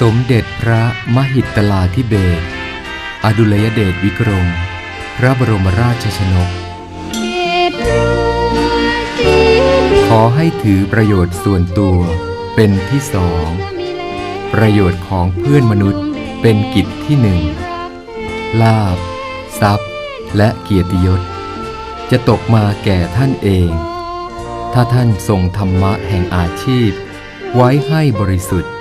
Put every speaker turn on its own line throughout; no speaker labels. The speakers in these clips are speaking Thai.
สมเด็จพระมหิตลาธิเบศอดุลยเดชวิกรม พระบรมราชชนก ขอให้ถือประโยชน์ส่วนตัวเป็นที่สอง ประโยชน์ของเพื่อนมนุษย์เป็นกิจที่หนึ่ง ลาบ ทรัพย์ และเกียรติยศ จะตกมาแก่ท่านเอง ถ้าท่านทรงธรรมะแห่งอาชีพ ไว้ให้บริสุทธิ์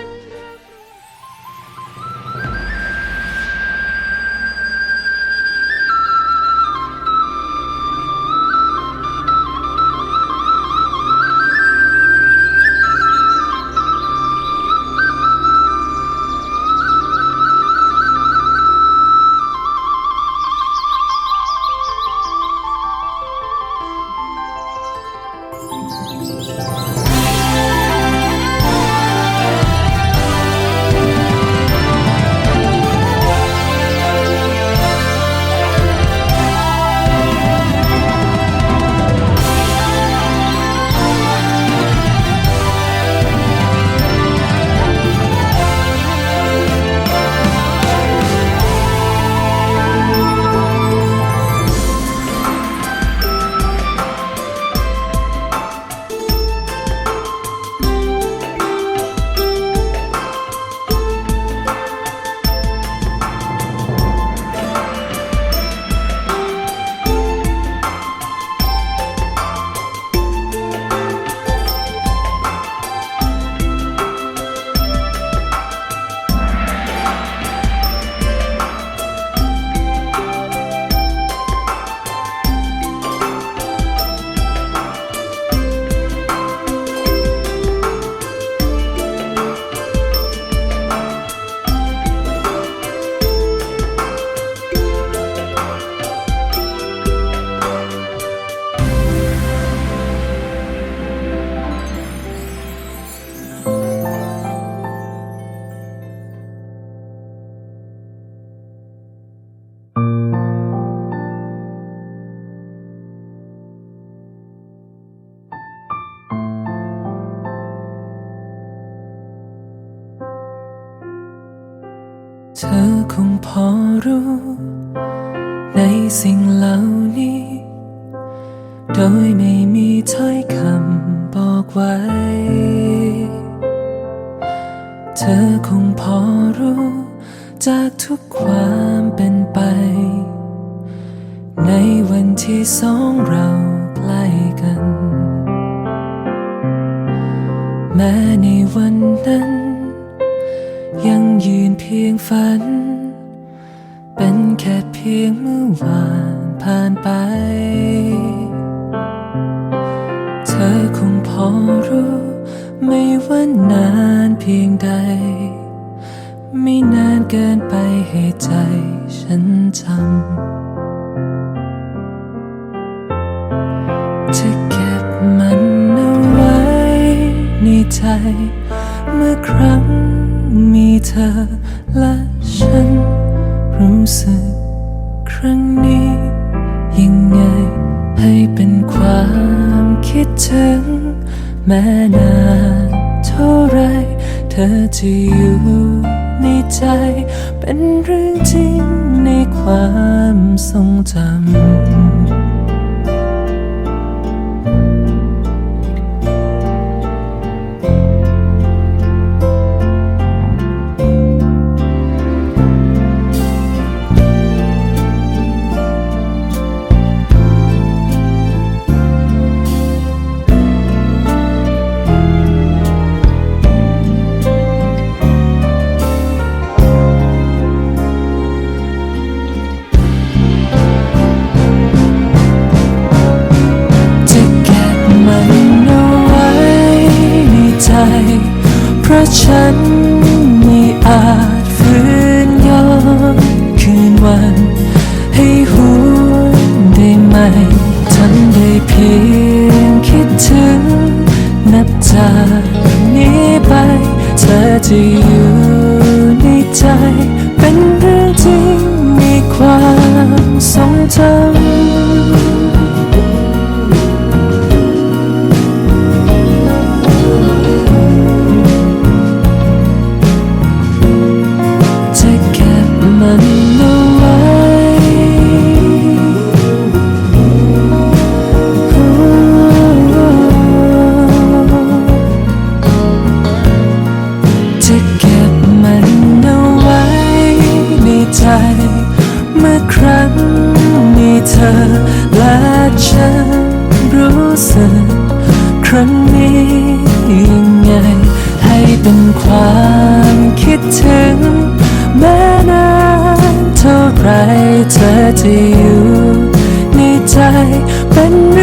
อคงพอรู้ ในสิ่งเหล่านี้ โดยไม่มีถ้อยคำบอกไว้ เธอคงพอรู้ จากทุกความเป็นไป ในวันที่สองเราใกล้กัน แม้ในวันนั้น ยังยืนเพียงฝัน เป็นแค่เพียงเมื่อวานผ่านไป เธอคงพอรู้ ไม่ว่านานเพียงใด ไม่นานเกินไปให้ใจฉันจำจะเก็บมันเอาไว้ในใจ เมื่อครั้ง มีเธอและฉัน รู้สึกครั้งนี้ ยังไงให้เป็นความคิดถึง แม้นานเท่าไร เธอจะอยู่ในใจ เป็นเรื่องจริงในความทรงจำ ใครเธ
อจะอยู่ในใจเป็นเ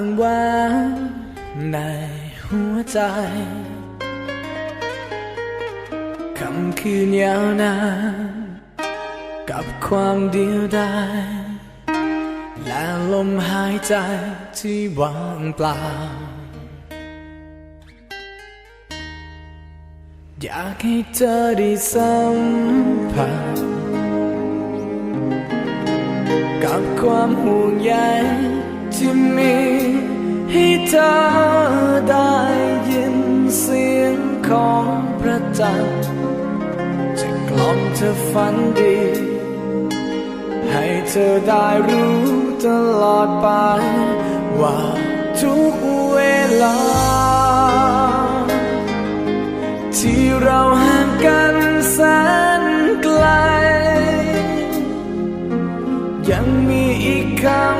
ามอ้างวางในหัวใจคำคืนยาวนานกับความเดียวดายและลมหายใจที่ว่างเปล่า อยากให้เธอได้สัมผัสกับความห่วงใยที่มี ให้เธอได้ยินเสียงของพระจันทร์จะกล่อมเธอฝันดี ให้เธอได้รู้ตลอดไป ว่าทุกเวลา ที่เราห่างกันแสนไกล ยังมีอีกคำ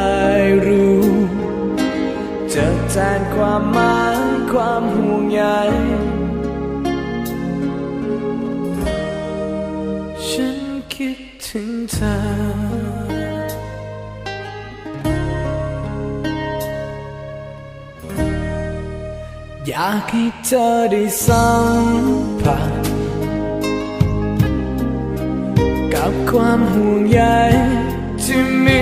ความหมายความห่วงใยฉันคิดถึงเธออยากให้เธอได้สัมผัสกับความห่วงใยที่มี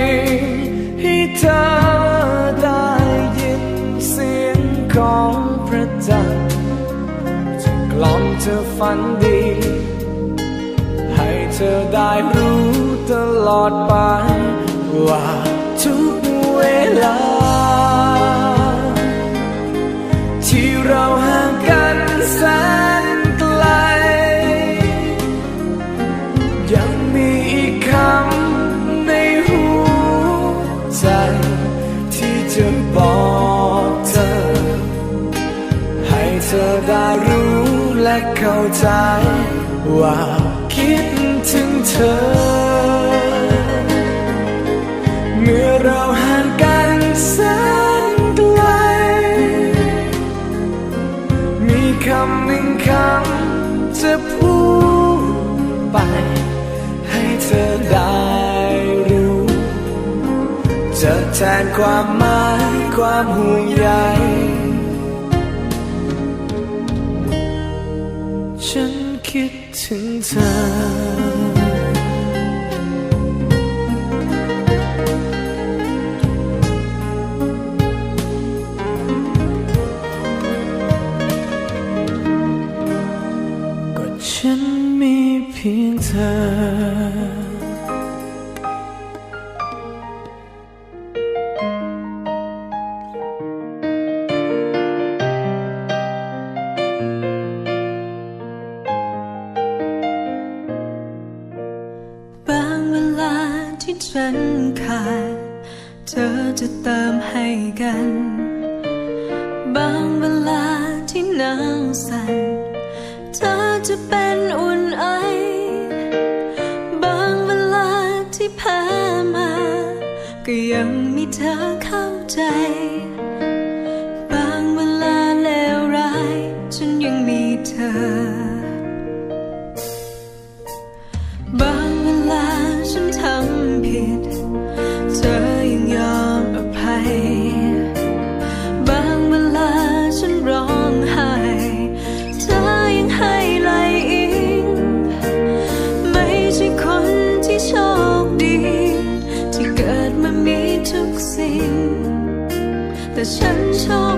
ธอฝันดี ให้เธอได้รู้ตลอดไป ว่าทุกเวลา ใจ ว่าคิดถึงเธอ เมื่อเราห่างกันแสนไกล มีคำหนึ่งคำจะพูดไป ให้เธอได้รู้ จะแทนความหมายความห่วงใย คิดถึงเธอ
บางเวลาที่ผ่านมา ก็ยังมีเธอเข้าใจ บางเวลาเลวร้ายฉันยังมีเธอ ที่เ